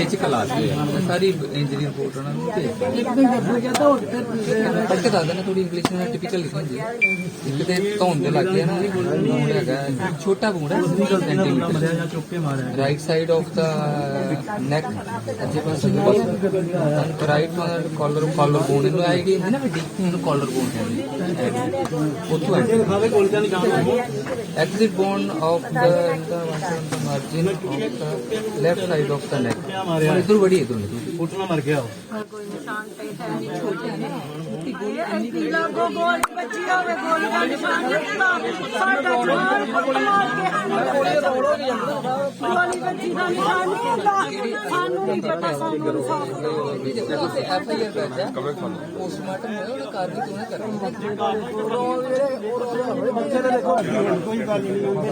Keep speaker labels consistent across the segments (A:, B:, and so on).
A: Stitch class ਹੋਇਆ ਮੈਂ ਸਾਰੀ injury report ਉਹਨਾਂ ਨੂੰ ਭੇਜ ਦਿੱਤੀ ਦੱਸ ਦੇਣਾ ਥੋੜੀ ਇੰਗਲਿਸ਼ ਨਾਲ ਟਿਪੀਕਲ ਲਿਖੀ ਹੁੰਦੀ ਹੈ। ਇੱਕ ਤੇ ਧੌਣ ਦੇ ਲੱਗੇ ਨਾ ਬੂੰਡ ਹੈਗਾ ਛੋਟਾ ਬੂੰਡ ਹੈ 2 ਸੈਂਟੀਮੀਟਰ
B: ਚੁੱਕੇ ਮਾਰਿਆ?
A: Right side of the neck ਅੱਜੇ ਪਾਸੇ ਰਾਈਟ ਕਾਲਰ ਕਾਲਰ ਬੋਨ ਨੂੰ ਆਏਗੀ ਹੈ ਨਾ ਵੱਡੀ? ਉਹਨੂੰ ਕਾਲਰ ਬੋਨ ਕਹਿੰਦੇ ਉੱਥੋਂ ਹੈ
B: ਖਾਵੇ ਕੋਲ ਜਾਂ ਨਿਕਾਲ
A: exit bone of the the the margin of the left side of the neck ਇਧਰ ਬੜੀ ਇਧਰ। ਨਿਕਲੀ
B: ਫੁੱਟਣਾ ਮਰ ਗਿਆ
C: ਕੋਈ ਨਿਸ਼ਾਨ ਤੇ ਹੈ ਨਹੀਂ ਛੋਟੇ ਨੇ। ਐਸੀ ਲਾਗੋ ਗੋਲ ਬੱਚੀ ਹੋਵੇ ਗੋਲ ਦਾ ਨਿਸ਼ਾਨ ਨਹੀਂ ਸਾਡਾ ਜਵਾਨ ਫੁੱਟ ਮਾਰ ਕੇ ਗੋਲੀ ਬੱਚੀ ਦਾ ਨਿਸ਼ਾਨ ਨਹੀਂ ਸਾਨੂੰ ਨਹੀਂ ਪਤਾ ਸਾਨੂੰ ਇਨਸਾਫ਼ ਦਿਓ।
A: ਜਦੋਂ ਹੋਇਆ ਉਹਨੇ ਕਾਰਵਾਈ ਕਿਉਂ ਨਾ ਕਰਨੀ
B: ਬੱਚੇ ਦੇ ਦੇਖੋ ਕੋਈ ਗੱਲ ਨਹੀਂ ਉਹਦੇ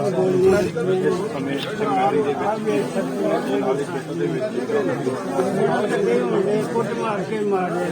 B: ਗੋਲੀ ਕੁੱਟ ਮਾਰ ਕੇ ਮਾਰੇ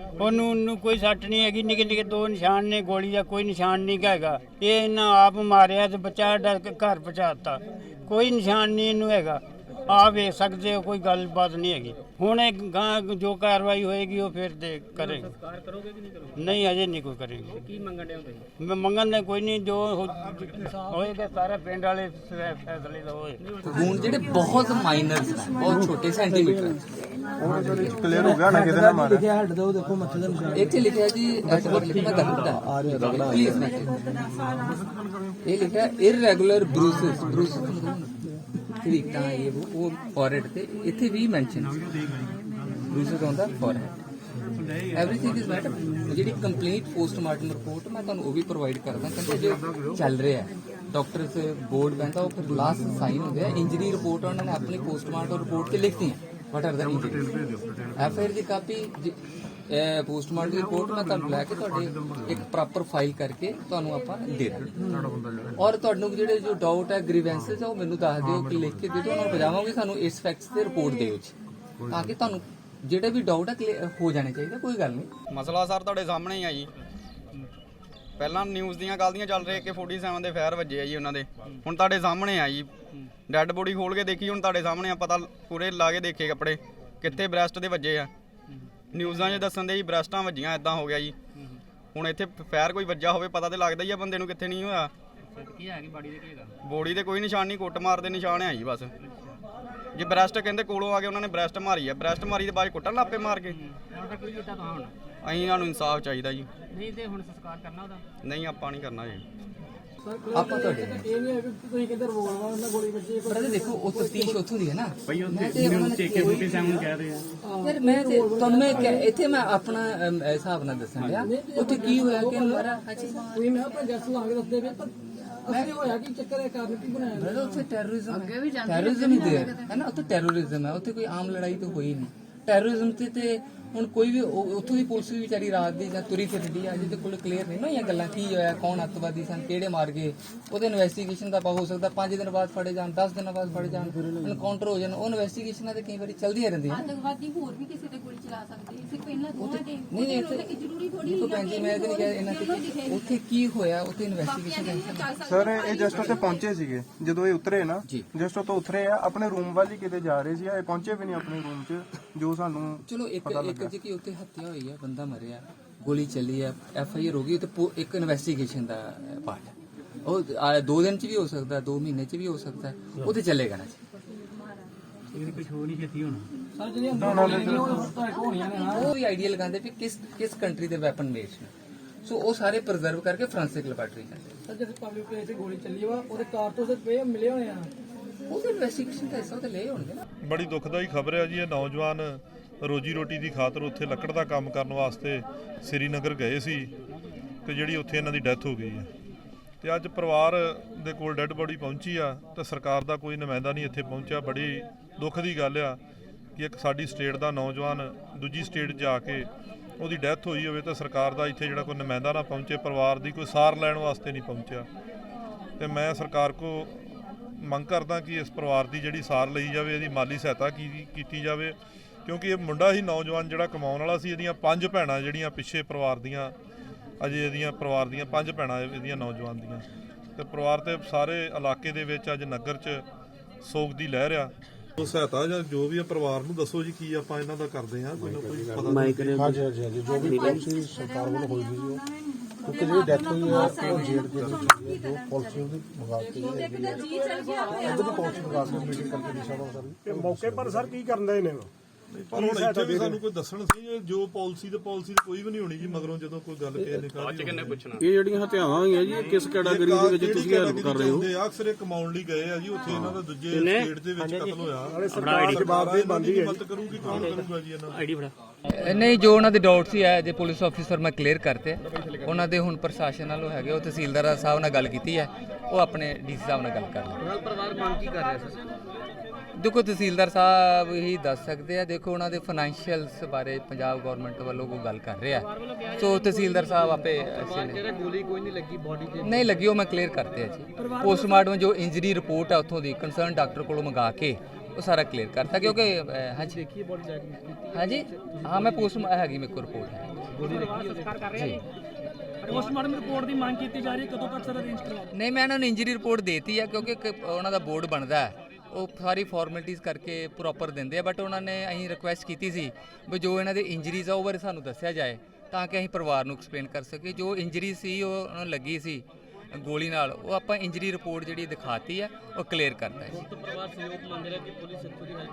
D: ਉਹਨੂੰ ਉਹਨੂੰ ਕੋਈ ਸੱਟ ਨਹੀਂ ਹੈਗੀ, ਨਿੱਕੇ ਨਿੱਕੇ ਦੋ ਨਿਸ਼ਾਨ ਨੇ ਗੋਲੀ ਦਾ, ਕੋਈ ਨਿਸ਼ਾਨ ਨਹੀਂ ਹੈਗਾ। ਇਹ ਇਹਨਾਂ ਆਪ ਮਾਰਿਆ ਤੇ ਬੱਚਾ ਡਰ ਕੇ ਘਰ ਪਹੁੰਚਾਤਾ ਕੋਈ ਨਿਸ਼ਾਨ ਨਹੀਂ ਇਹਨੂੰ ਹੈਗਾ। ਆ ਵੇਖ ਸਕਦੇ ਹੋ ਕੋਈ ਗੱਲਬਾਤ ਨਹੀਂ ਹੈਗੀ। ਹੁਣ ਇਹ ਗਾਂ ਜੋ ਕਾਰਵਾਈ ਹੋਏਗੀ ਉਹ ਫਿਰ ਦੇ ਕਰੇ ਨਹੀਂ ਅਜੇ ਨਹੀਂ ਕੋਈ ਕਰੇਗੀ। ਕੀ ਮੰਗਣ ਦੇ ਮੈਂ ਮੰਗਣ ਦੇ ਕੋਈ ਨਹੀਂ ਜੋ ਹੋ- ਹੋਏਗਾ ਸਾਰਾ ਪਿੰਡ ਵਾਲੇ ਫੈ- ਫੈਸਲੇ ਦਾ ਹੋਏ।
A: ਬੂਨ ਜਿਹੜੇ ਬਹੁਤ ਮਾਈਨਰ ਬਹੁਤ ਛੋਟੇ ਸੈਂਟੀਮੀਟਰ
E: ਕਲੀਅਰ ਹੋ ਗਿਆ ਨਾ ਕਿਤੇ ਨਾ ਮਾਰਿਆ
B: ਲਿਖਿਆ ਦੋ ਦੇਖੋ ਦਾ
A: ਇੱਥੇ ਲਿਖਿਆ ਜੀ ਐਡਵਰਟ ਲਿਖਿਆ ਦਰਦ
E: ਆ ਰਿਹਾ ਰਗੜਾ
A: ਇਹ ਲਿਖਿਆ ਇਰੈਗੂਲਰ ਬਰੂਸਸ ਬਰੂਸਸ ਤਰੀਕਾਂ ਇਹ, ਉਹ- ਉਹ ਫੋਰਹੈਡ ਤੇ, ਇੱਥੇ ਵੀ mention bruises on the forehead everything is matter ਜਿਹੜੀ ਕੰਪਲੀਟ ਪੋਸਟਮਾਰਟਮ ਰਿਪੋਰਟ ਮੈਂ ਤੁਹਾਨੂੰ ਉਹ ਵੀ ਪ੍ਰੋਵਾਈਡ ਕਰਦਾ, ਕਿਉਂਕਿ ਜੋ ਚੱਲ ਰਿਹਾ ਡਾਕਟਰਸ ਬੋਰਡ ਬੈਂਦਾ ਉਹ ਫਿਰ ਲਾਸਟ ਸਾਈਨ ਹੁੰਦੇ ਆ। ਇੰਜਰੀ ਰਿਪੋਰਟ ਉਹਨਾਂ ਨੇ ਆਪਣੀ ਪੋਸਟਮਾਰਟਮ ਰਿਪੋਰਟ ਤੇ ਲਿਖਤੀ ਹੈ। What are the injury FIR the copy postmortem report ਮੈਂ ਤੁਹਾਨੂੰ ਲੈ ਕੇ ਤੁਹਾਡੇ ਇੱਕ ਪ੍ਰੋਪਰ ਫਾਈਲ ਕਰਕੇ ਤੁਹਾਨੂੰ ਆਪਾਂ ਦੇ ਦਾਂਗੇ। ਔਰ ਤੁਹਾਨੂੰ ਜਿਹੜੇ ਜੋ ਡਾਊਟ ਹੈ ਗ੍ਰੀਵੈਂਸਸ ਹੈ ਉਹ ਮੈਨੂੰ ਦੱਸ ਦਿਓ ਕਿ ਲਿਖ ਕੇ ਦੇ ਦਿਓ ਉਹਨਾਂ ਨੂੰ ਬਜਾਵਾਂਗੇ ਸਾਨੂੰ ਇਸ ਫੈਕਟਸ ਤੇ ਰਿਪੋਰਟ ਦਿਓ ਜੀ। ਤਾਂ ਕਿ ਤੁਹਾਨੂੰ ਜਿਹੜੇ ਵੀ ਡਾਊਟ ਹੈ ਹੋ ਜਾਣੇ ਚਾਹੀਦੇ ਕੋਈ ਗੱਲ ਨਹੀਂ।
F: ਮਸਲਾ ਸਰ ਤੁਹਾਡੇ ਸਾਹਮਣੇ ਹੀ ਆ ਜੀ। ਪਹਿਲਾਂ ਨਿਊਜ਼ ਦੀਆਂ ਗਲਤੀਆਂ ਚੱਲ ਰਹੀਆਂ ਕਿ 47 ਦੇ ਫਾਇਰ ਵੱਜੇ ਆ ਜੀ ਉਹਨਾਂ ਦੇ। ਹੁਣ ਤੁਹਾਡੇ ਸਾਹਮਣੇ ਆ ਜੀ। ਡੈੱਡ ਬੋਡੀ ਖੋਲ ਕੇ ਦੇਖੀ ਹੁਣ ਤੁਹਾਡੇ ਸਾਹਮਣੇ ਆ ਪਤਾ ਪੂਰੇ ਲਾ ਕੇ ਦੇਖੇ ਕੱਪੜੇ ਕਿੱਥੇ ਬ੍ਰੈਸਟ ਦੇ ਵੱਜੇ ਆ। ਨਿਊਜ਼ਾਂ 'ਚ ਦੱਸਣ ਦੇ ਜੀ ਬ੍ਰੈਸਟਾਂ ਵੱਜੀਆਂ ਇਦਾਂ ਹੋ ਗਿਆ ਜੀ। ਹੁਣ ਇੱਥੇ ਫਾਇਰ ਕੋਈ ਵੱਜਾ ਹੋਵੇ ਪਤਾ ਤੇ ਲੱਗਦਾ ਹੀ ਆ ਬੰਦੇ ਨੂੰ ਕਿੱਥੇ ਨਹੀਂ ਹੋਇਆ। ਕੀ ਹੈ ਕਿ ਬਾਡੀ ਦੇ ਕੀ ਹੈਗਾ ਬੋਡੀ ਤੇ ਕੋਈ ਨਿਸ਼ਾਨ ਨਹੀਂ ਕੁੱਟ ਮਾਰ ਦੇ ਨਿਸ਼ਾਨ ਆ ਜੀ ਬਸ। ਜੇ ਬ੍ਰੈਸਟ ਕਹਿੰਦੇ ਕੋਲੋਂ ਆ ਕੇ ਉਹਨਾਂ ਨੇ ਬ੍ਰੈਸਟ ਮਾਰੀ ਆ ਬ੍ਰੈਸਟ ਮਾਰੀ ਤੇ ਬਾਅਦ ਕੁੱਟਣ ਲੱਪੇ ਮਾਰ ਕੇ। ਅਸੀਂ ਇਹਨਾਂ ਨੂੰ ਇਨਸਾਫ ਚਾਹੀਦਾ ਜੀ। ਨਹੀਂ ਤੇ ਹੁਣ ਸੰਸਕਾਰ ਕਰਨਾ ਉਹਦਾ? ਨਹੀਂ ਆਪਾਂ ਨਹੀਂ ਕਰਨਾ ਜੀ।
A: ਆਪਾਂ ਤੁਹਾਡੇ ਨਾਲ।
B: ਇਹ ਨਹੀਂ ਹੈ ਕਿ ਤੁਸੀਂ ਕਿੱਧਰ ਬੋਲਵਾ ਉਹਨਾਂ ਗੋਲੀ ਵੱਜੀ
A: ਪਰ ਇਹਦੇ ਦੇਖੋ ਉਹ ਤਫਤੀਸ਼ ਉੱਥੋਂ ਦੀ ਹੈ ਨਾ। ਭਈ ਉੱਥੇ ਨਿਊਜ਼ ਤੇ ਕੇ 47 ਕਹਿ ਰਹੇ ਆ। ਯਾਰ ਮੈਂ ਤੇ ਤੁਹਾਨੂੰ ਮੈਂ ਕਿਹਾ- ਇੱਥੇ ਮੈਂ ਆਪਣਾ ਅਮ, ਹਿਸਾਬ ਨਾਲ ਦੱਸਣ ਲਿਆ ਉੱਥੇ ਕੀ ਹੋਇਆ ਕਿ ਮਾਰਾ
B: ਤੁਸੀਂ ਮੈਂ ਆਪਣਾ ਜੱਸ ਲਾ ਕੇ ਦੱਸਦੇ ਪਏ ਪਰ ਅਸੀਂ ਹੋਇਆ ਕੀ ਚੱਕਰ ਹੈ ਕਾਰਨ ਕੀ ਬਣਾਇਆ
A: ਬ੍ਰਦਰ ਉੱਥੇ ਟੈਰਰਿਜ਼ਮ ਅੱਗੇ ਵੀ ਟੈਰਰਿਜ਼ਮ ਹੀ ਦੇ ਹੈ। ਨਾ। ਉੱਥੇ ਟੈਰਰਿਜ਼ਮ ਹੈ। ਉੱਥੇ ਕੋਈ ਆਮ ਲੜਾਈ ਤਾਂ ਹੋਈ ਨਹੀਂ। ਟੈਰਰਿਜ਼ਮ ਤੇ ਤੇ ਹੁਣ ਕੋਈ ਵੀ ਉਹ- ਉੱਥੋਂ ਦੀ ਪੁਲਿਸ ਵੀ ਵਿਚਾਰੀ ਰਾਤ ਦੀ ਜਾਂ ਤੁਰੀ ਫਿਰਦੀ ਆ ਜਿਹਦੇ ਕੋਲ ਕਲੀਅਰ ਨਹੀਂ ਨਾ ਇਹ ਗੱਲਾਂ ਕੀ ਹੋਇਆ ਕੌਣ ਅੱਤਵਾਦੀ ਸਨ ਕਿਹੜੇ ਮਾਰ ਗਏ ਉਹਦੇ ਇਨਵੈਸਟੀਗੇਸ਼ਨ ਦਾ ਪਾ ਹੋ ਸਕਦਾ 5 ਦਿਨ ਬਾਅਦ ਫੜੇ ਜਾਣ 10 ਦਿਨਾਂ ਬਾਅਦ ਫੜੇ ਜਾਣ ਐਨਕਾਊਂਟਰ ਹੋ ਜਾਣ ਉਹ ਇਨਵੈਸਟੀਗੇਸ਼ਨਾਂ ਤੇ ਕਈ ਵਾਰੀ ਚੱਲਦੀਆਂ ਰਹਿੰਦੀਆਂ
G: ਆਤੰਕਵਾਦੀ ਹੋਰ ਵੀ ਕਿਸੇ ਤੇ ਗੋਲੀ ਚਲਾ ਸਕਦੇ ਸਿਰਫ ਇਹਨਾਂ ਦੋਵਾਂ ਤੇ
A: ਨਹੀਂ ਨਹੀਂ ਇੱਥੇ
G: ਕਿ ਜ਼ਰੂਰੀ ਥੋੜੀ
A: ਦੇਖੋ ਭੈਣ ਜੀ ਮੈਂ ਤਾਂ ਨਹੀਂ ਕਿਹਾ ਇਹਨਾਂ ਤੇ ਉੱਥੇ ਕੀ ਹੋਇਆ ਉੱਥੇ ਇਨਵੈਸਟੀਗੇਸ਼ਨ
E: ਸਰ ਇਹ ਜਸਟ ਉੱਤੇ ਪਹੁੰਚੇ ਸੀਗੇ ਜਦੋਂ ਇਹ ਉਤਰੇ ਨਾ
A: ਜੀ।
E: ਜਸਟ ਉੱਤੇ ਉਤਰੇ ਆ ਆਪਣੇ ਰੂਮ ਵੱਲ ਹੀ ਕਿਤੇ ਜਾ ਰਹੇ ਸੀ ਇਹ ਪਹੁੰਚੇ ਵੀ ਨਹੀਂ ਆਪਣੇ ਰੂਮ 'ਚ ਜੋ ਸਾਨੂੰ
A: ਚਲੋ ਇੱਕ ਇੱਕ ਜੀ ਕਿ ਉੱਥੇ ਹੱਤਿਆ ਹੋਈ ਹੈ ਬੰਦਾ ਮਰਿਆ ਗੋਲੀ ਚੱਲੀ ਹੈ ਐਫ ਆਈ ਆਰ ਹੋ ਗਈ ਤੇ ਪੂ- ਇੱਕ ਇਨਵੈਸਟੀਗੇਸ਼ਨ ਦਾ ਪਾਰਟ ਹੈ ਉਹ ਆ, ਦੋ ਦਿਨ ਚ ਵੀ ਹੋ ਸਕਦਾ ਦੋ ਮਹੀਨੇ ਚ ਵੀ ਹੋ ਸਕਦਾ ਹੈ। ਉਹ ਤੇ ਚੱਲੇਗਾ ਨਾ ਜੀ
B: ਸਰ ਜਿਹੜੀ ਅੰਦਰ ਗੋਲੀ ਲੱਗੀ ਉਹ ਤਾਂ ਹੋਣੀਆਂ ਨੇ ਨਾ
A: ਉਹ ਵੀ ਆਈਡੀਆ ਲਗਾਉਂਦੇ ਵੀ ਕਿਸ ਕਿਸ ਕੰਟਰੀ ਦੇ ਵੈਪਨ ਮੇਡ ਨੇ। ਸੋ ਉਹ ਸਾਰੇ ਪ੍ਰੀਜ਼ਰਵ ਕਰਕੇ ਫ੍ਰਾਂਸਿਕ ਲੈਬੋਰੇਟਰੀ ਕਰਦੇ
B: ਸਰ ਜਿਸ ਪਬਲਿਕ ਪਲੇਸ ਤੇ ਗੋਲੀ ਚੱਲੀ ਵਾ ਉਹਦੇ ਕਾਰਤੂਸ ਦੇ ਪਏ ਮਿਲੇ ਹੋਏ ਆ।
A: ਉਹ ਤੇ ਇਨਵੈਸਟੀਗੇਸ਼ਨ ਦਾ ਹਿੱਸਾ ਉਹ ਤੇ ਲੈ ਹੋਣਗੇ ਨਾ।
H: ਬੜੀ ਦੁਖਦਾਈ ਖਬਰ ਹੈ ਜੀ ਇਹ ਨੌਜਵਾਨ ਰੋਜੀ ਰੋਟੀ ਦੀ ਖਾਤਰ ਉੱਥੇ ਲੱਕੜ ਦਾ ਕੰਮ ਕਰਨ ਵਾਸਤੇ ਸ੍ਰੀਨਗਰ ਗਏ ਸੀ ਤੇ ਜਿਹੜੀ ਉੱਥੇ ਇਹਨਾਂ ਦੀ ਡੈਥ ਹੋ ਗਈ ਹੈ। ਤੇ ਅੱਜ ਪਰਿਵਾਰ ਦੇ ਕੋਲ ਡੈੱਡ ਬੋਡੀ ਪਹੁੰਚੀ ਆ ਤੇ ਸਰਕਾਰ ਦਾ ਕੋਈ ਨੁਮਾਇੰਦਾ ਨਹੀਂ ਇੱਥੇ ਪਹੁੰਚਿਆ। ਬੜੀ ਦੁੱਖ ਦੀ ਗੱਲ ਆ ਕਿ ਇੱਕ ਸਾਡੀ ਸਟੇਟ ਦਾ ਨੌਜਵਾਨ ਦੂਜੀ ਸਟੇਟ ਜਾ ਕੇ ਉਹਦੀ ਡੈਥ ਹੋਈ ਹੋਵੇ ਤਾਂ ਸਰਕਾਰ ਦਾ ਇੱਥੇ ਜਿਹੜਾ ਕੋਈ ਨੁਮਾਇੰਦਾ ਨਾ ਪਹੁੰਚੇ, ਪਰਿਵਾਰ ਦੀ ਕੋਈ ਸਾਰ ਲੈਣ ਵਾਸਤੇ ਨਹੀਂ ਪਹੁੰਚਿਆ। ਤੇ ਮੈਂ ਸਰਕਾਰ ਕੋ ਮੰਗ ਕਰਦਾ ਕਿ ਇਸ ਪਰਿਵਾਰ ਦੀ ਜਿਹੜੀ ਸਾਰ ਲਈ ਜਾਵੇ, ਇਹਦੀ ਮਾਲੀ ਸਹਾਇਤਾ ਕੀ- ਕੀਤੀ ਜਾਵੇ। ਕਿਉਂਕਿ ਇਹ ਮੁੰਡਾ ਹੀ ਨੌਜਵਾਨ ਜਿਹੜਾ ਕਮਾਉਣ ਵਾਲਾ ਸੀ ਇਹਦੀਆਂ ਪੰਜ ਭੈਣਾਂ ਜਿਹੜੀਆਂ ਪਿੱਛੇ ਪਰਿਵਾਰ ਦੀਆਂ ਅਜੇ ਇਹਦੀਆਂ ਪਰਿਵਾਰ ਦੀਆਂ ਪੰਜ ਭੈਣਾਂ ਇਹਦੀਆਂ ਨੌਜਵਾਨ ਦੀਆਂ। ਤੇ ਪਰਿਵਾਰ ਤੇ ਸਾਰੇ ਇਲਾਕੇ ਦੇ ਵਿੱਚ ਅੱਜ ਨਗਰ 'ਚ ਸੋਗ ਦੀ ਲਹਿਰ ਆ। ਉਹ ਸਹਾਇਤਾ ਜਾਂ ਜੋ ਵੀ ਆ ਪਰਿਵਾਰ ਨੂੰ ਦੱਸੋ ਜੀ ਕੀ ਆਪਾਂ ਇਹਨਾਂ ਦਾ ਕਰਦੇ ਆ ਕੋਈ ਨਾ ਕੋਈ ਪਤਾ
I: ਹਾਂਜੀ ਹਾਂਜੀ ਹਾਂਜੀ ਜੋ ਵੀ ਪਾਲਿਸੀ ਸਰਕਾਰ ਵੱਲੋਂ ਹੋਈ ਸੀ ਉਹ ਕਿਉਂਕਿ ਜਿਹੜੀ ਡੈਥ ਹੋਈ ਹੈ ਉਹ ਜੇਲ੍ਹ ਦੇ ਵਿੱਚ ਹੋਈ ਹੈ ਜੋ ਪਾਲਿਸੀ ਉਹਦੀ ਮੰਗਾ ਕੇ ਉਹਦੇ ਤੋਂ ਪਾਲਿਸੀ ਮੰਗਾ ਕੇ ਮੀਟਿੰਗ ਕਰਕੇ ਦਿਸ਼ਾ ਦਾ ਸਰ।
J: ਮੌਕੇ ਪਰ ਸਰ ਕੀ ਕਰਦੇ ਨੇ
H: ਪਰ ਹੁਣ ਇੱਥੇ ਵੀ ਸਾਨੂੰ ਕੋਈ ਦੱਸਣ ਸੀ ਇਹ ਜੋ ਪਾਲਿਸੀ ਤੇ ਪਾਲਿਸੀ ਕੋਈ ਵੀ ਨਹੀਂ ਹੋਣੀ ਜੀ ਮਗਰੋਂ ਜਦੋਂ ਕੋਈ ਗੱਲ ਕਿਸੇ ਨੇ ਕਰੀ ਕਿੰਨੇ ਪੁੱਛਣਾ?
J: ਇਹ ਜਿਹੜੀਆਂ ਹਤਿਆਵਾਂ ਹੋਈਆਂ ਜੀ ਇਹ ਕਿਸ ਕੈਟਾਗਰੀ ਦੇ ਵਿੱਚ ਤੁਸੀਂ ਹੈਲਪ ਕਰ ਰਹੇ ਹੋ?
H: ਅਕਸਰ ਇਹ ਕਮਾਉਣ ਲਈ ਗਏ ਆ ਜੀ ਉੱਥੇ ਇਹਨਾਂ ਦਾ ਦੂਜੇ ਸਟੇਟ ਦੇ ਵਿੱਚ ਕਤਲ ਹੋਇਆ।
J: ਸਰਕਾਰ ਜਵਾਬ ਦੇ ਬੰਦੀ ਹੈ
H: ਮਦਦ ਕਰੂਗੀ ਕੌਣ ਕਰੂਗਾ ਜੀ ਇਹਨਾਂ ਦੀ?
A: ਅ, ਨਹੀਂ ਜੋ ਉਹਨਾਂ ਦੇ ਡਾਊਟ ਸੀ ਹੈ ਜੇ ਪੁਲਿਸ ਆਫੀਸਰ ਮੈਂ ਕਲੀਅਰ ਕਰਤੇ। ਉਹਨਾਂ ਦੇ ਹੁਣ ਪ੍ਰਸ਼ਾਸਨ ਨਾਲੋਂ ਹੈਗੇ ਉਹ ਤਹਿਸੀਲਦਾਰ ਸਾਹਿਬ ਨਾਲ ਗੱਲ ਕੀਤੀ ਹੈ। ਉਹ ਆਪਣੇ ਡੀਸੀ ਸਾਹਿਬ ਨਾਲ ਗੱਲ ਕਰ ਲੈ
B: ਪਰਿਵਾਰ ਮੰਗ ਕੀ ਕਰ ਰਿਹਾ ਸਰ
A: ਦੇਖੋ ਤਹਿਸੀਲਦਾਰ ਸਾਹਿਬ ਹੀ ਦੱਸ ਸਕਦੇ ਆ ਦੇਖੋ ਉਹਨਾਂ ਦੇ ਫਾਈਨੈਂਸ਼ੀਅਲਸ ਬਾਰੇ ਪੰਜਾਬ ਗਵਰਨਮੈਂਟ ਵੱਲੋਂ ਕੋਈ ਗੱਲ ਕਰ ਰਿਹਾ। ਸੋ ਤਹਿਸੀਲਦਾਰ ਸਾਹਿਬ ਆਪੇ ਅਸੀਂ
B: ਜਿਹੜਾ ਗੋਲੀ ਕੋਈ ਨਹੀਂ ਲੱਗੀ ਬਾਡੀ ਤੇ।
A: ਨਹੀਂ ਲੱਗੀ ਉਹ ਮੈਂ ਕਲੀਅਰ ਕਰਤੇ ਆ ਜੀ। ਪੋਸਟਮਾਰਟਮ ਜੋ ਇੰਜਰੀ ਰਿਪੋਰਟ ਆ ਉੱਥੋਂ ਦੀ ਕੰਸਰਨ ਡਾਕਟਰ ਕੋਲੋਂ ਮੰਗਾ ਕੇ ਉਹ ਸਾਰਾ ਕਲੀਅਰ ਕਰਤਾ ਕਿਉਂਕਿ ਹਾਂਜੀ।
B: ਦੇਖੀ ਬਾਡੀ ਜਾ ਕੇ
A: ਹਾਂਜੀ? ਹਾਂ। ਮੈਂ ਪੋਸਟ ਹੈਗੀ ਮੇਰੇ ਕੋਲ ਰਿਪੋਰਟ ਹੈ।
B: ਗੋਲੀ ਲੱਗੀ ਉਹਦੇ
A: ਜੀ।
B: ਪੋਸਟਮਾਰਟਮ ਰਿਪੋਰਟ ਦੀ ਮੰਗ ਕੀਤੀ ਜਾ ਰਹੀ ਹੈ ਕਦੋਂ ਤੱਕ ਸਰ ਅਰੇਂਜ ਕਰਵਾ
A: ਨਹੀਂ ਮੈਂ ਉਹਨਾਂ ਨੂੰ ਇੰਜਰੀ ਰਿਪੋਰਟ ਦੇਤੀ ਹੈ ਕਿਉਂਕਿ ਉਹਨਾਂ ਦਾ ਬੋਰਡ ਬਣਦਾ ਹੈ। ਉਹ ਸਾਰੀ ਫਾਰਮੈਲਿਟੀਆਂ ਕਰਕੇ ਪ੍ਰੋਪਰ ਦਿੰਦੇ ਆ ਬਟ ਉਹਨਾਂ ਨੇ ਅਸੀਂ ਰਿਕੁਐਸਟ ਕੀਤੀ ਸੀ ਵੀ ਜੋ ਇਹਨਾਂ ਦੇ ਇੰਜਰੀਜ਼ ਆ ਉਹ ਬਾਰੇ ਸਾਨੂੰ ਦੱਸਿਆ ਜਾਏ, ਤਾਂ ਕਿ ਅਸੀਂ ਪਰਿਵਾਰ ਨੂੰ ਐਕਸਪਲੇਨ ਕਰ ਸਕੀਏ। ਜੋ ਇੰਜਰੀ ਸੀ, ਉਹ ਉਹਨਾਂ ਨੂੰ ਲੱਗੀ ਸੀ ਗੋਲੀ ਨਾਲ, ਉਹ ਆਪਾਂ ਇੰਜਰੀ ਰਿਪੋਰਟ ਜਿਹੜੀ ਦਿਖਾਤੀ ਹੈ ਉਹ ਕਲੀਅਰ ਕਰਦਾ ਹੈ
B: ਪਰਿਵਾਰ ਸਹਿਯੋਗ ਮੰਗ ਰਿਹਾ ਕਿ ਪੁਲਿਸ ਇੱਥੋਂ ਦੀ ਹੈਲਪ